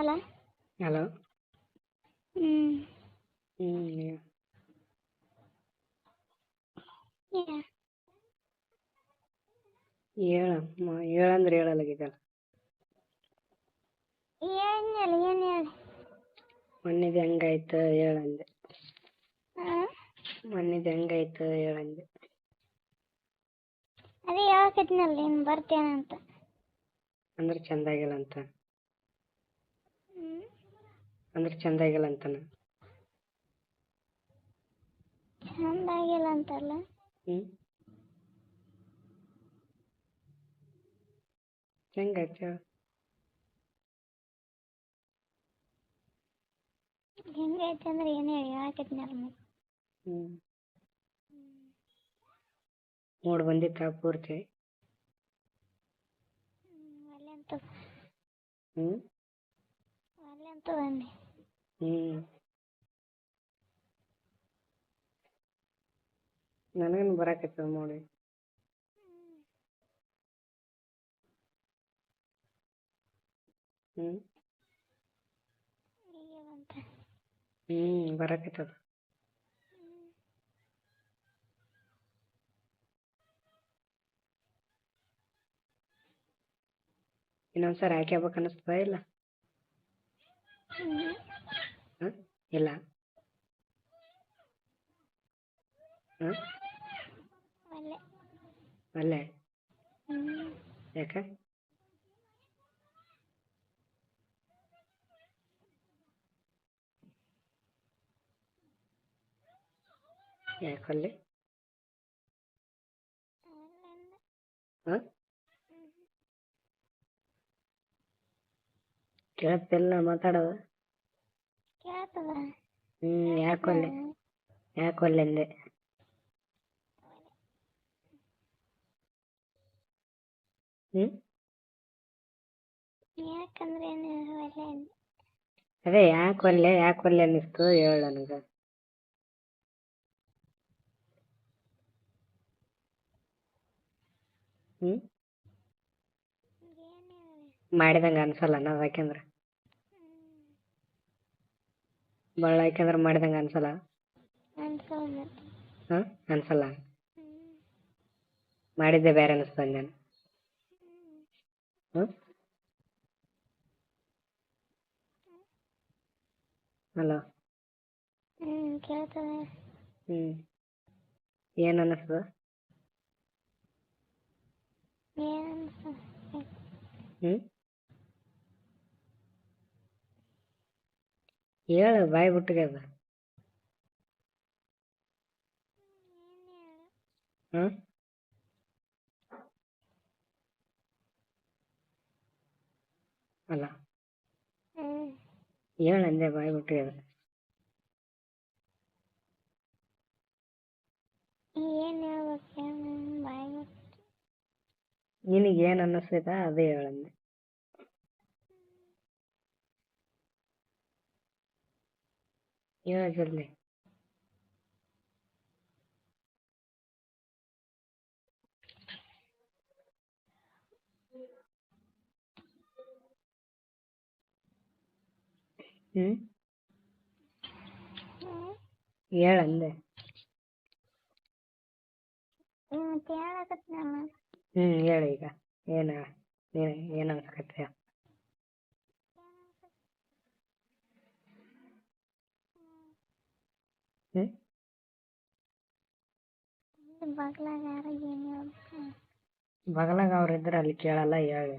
ಅಲ್ಲ ಹಲೋ. ಹ್ಮ್. ಹ್ಮ್. ಹೇಳಮ್ಮ ಹೇಳಂದ್ರೆ ಹೇಳಲಾಗಿದ್ದಲ್ಲ ಏನಿಲ್ಲ ಏನು ಹೇಳಿ? ಮೊನ್ನೆದು ಹೆಂಗಾಯ್ತು ಹೇಳಂದೆ. ಮೊನ್ನೆದು ಹೆಂಗಾಯ್ತು ಹೇಳಂದೆ. ಅದೇ ಹೇಳಕತ್ನಲ್ಲ ನೀನು ಬರ್ತೇನಂತ. ಅಂದ್ರೆ ಚಂದ ಆಗಿಲ್ಲ ಅಂತ. ಅಂದ್ರೆ ಚಂದ ಆಗಿಲ್ಲ ಅಂತಾನ? ಚಂದ ಆಗಿಲ್ಲ ಅಂತಲ್ಲ? ಹ್ಞೂ ಹೆಂಗಾಯ್ತು? ಹೇಳು ಹೆಂಗೈತೆ ಅಂದ್ರೆ ಏನು ಹೇಳಿ ಹೇಳಕತ್ನಲ್ಲ ಮತ್ತೆ ಹ್ಞೂ ಮೂಡ್ ಬಂದಿತ್ತಾ ಪೂರ್ತಿ? ಒಲ್ಲೆ ಹ್ಮ್. ಹ್ಞೂ ಒಲ್ಲೆ ಅಂತ ಬಂದೆ. ಹ್ಞೂ ನನಗೇನು ಬರಾಕತ್ತದ ನೋಡಿ. ಹ್ಮ್. ಬರಾಕತ್ತದ. ಇನ್ನೊಂದ್ಸರಿ ಹಾಕ್ಯಬೇಕು ಅನ್ನಿಸ್ತದ ಇಲ್ಲ ಇಲ್ಲ. ಹಾಂ ಅಲ್ಲೇ ಯಾಕೆ? ಯಾಕಲ್ಲಿ ಹಾಂ? ಕೇಳತ್ತಿಲ್ಲ ಮಾತಾಡೋದು. ಕೇಳ್ತದ ಹ್ಞೂ ಯಾಕೊಲ್ಲೆ ಯಾಕೊಲ್ಲೆ ಅಂದೆ? ಹ್ಮ್? ಯಾಕಂದ್ರೆ ಏನು ಒಲ್ಲೆ ಅಂದೆ. ಅದೇ ಯಾಕೆ ಒಲ್ಲೆ ಯಾಕೆ ಒಲ್ಲೆ ಅನ್ನಿಸ್ತು ಹೇಳು ನನಗೆ. ಹೇಳಿ ಮಾಡಿದಂಗೆ ಅನ್ಸಲ್ಲ ನಾವು ಯಾಕೆಂದ್ರೆ? ಭಾಳ ಮಾಡಿದಂಗ ಮಾಡಿದಂಗೆ ಅನ್ಸಲ್ಲ? ಅನ್ಸಲ್ಲ. ಹಾಂ ಅನ್ಸಲ್ಲ? ಮಾಡಿದ್ದೆ ಬೇರೆ ಅನಿಸ್ತದೆ ನಾನು. ಹ್ಞೂ ಹಲೋ. ಹ್ಞೂ ಏನ್ ಹ್ಞೂ ಏನು ಅನ್ನಿಸ್ತದ ಏನು ಹ್ಞೂ ಹೇಳು ಬಾಯ್ ಬಿಟ್ಟಿಗೆ ಅದು ಹ್ಞೂ ಅಲ್ಲ. ಹೇಳು ಅಂದೆ ಬಾಯಿ ಬಿಟ್ಟು ನಿನಗೆ ಏನು ಅನ್ನಿಸ್ತೈತೆ ಅದೇ ಹೇಳಂದೆ. ಹೇಳು ಜಲ್ದಿ ಹ್ಮ್ ಹೇಳಂದೆ ಹ್ಮ್ ಮತ್ತೆ ಹೇಳಕತ್ನಲ್ಲ ಹ್ಞೂ ಹೇಳು ಈಗ ಏನ ನೀನು ಏನು ಅನ್ಸಕತ್ತೆ ಹೇಳು ಹ್ಞೂ ಇಲ್ಲಿ ಬಗ್ಲಾಗ ಅವ್ರ ಇದ್ರೆ ಅಲ್ಲಿ ಕೇಳಲ್ಲ ಹೇಳಿ.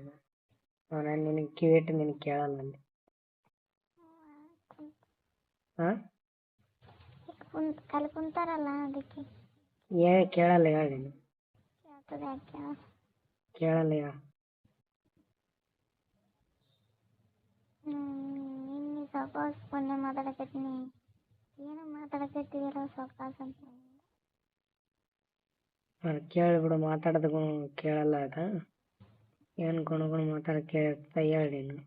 ಅವ್ರ ನಿನಗೆ ಕಿವಿಟ್ಟು ನಿನಗೆ ಕೇಳಲ್ಲ ಅಲ್ಲಿ. ಅಲ್ಲಿ ಕುಂತಾರಲ್ಲ ಅದಕ್ಕೆ? ಏ ಕೇಳಲ್ಲ ಹೇಳಿ. ನೀನು ಕೇಳ್ತದೆ ಯಾಕೆ ಕೇಳಲ್ಲ ಹೇಳು. ನಿನ್ನೆ ಸೊಕಾಸ್ ಫೋನ್ಯಾಗ ಮಾತಾಡಕತ್ತೀನಿ. ಏನೋ ಮಾತಾಡಕ್ಕೆ ಸೊಕಾಸ್ ಅಂತ ಅದು ಕೇಳಿಬಿಡು ಮಾತಾಡೋದು ಕೇಳಲ್ಲ ಅದು ಏನು ಗುಣ ಗುಣ ಮಾತಾಡೋದು ಕೇಳ್ತಾ ಹೇಳಿ ನೀನು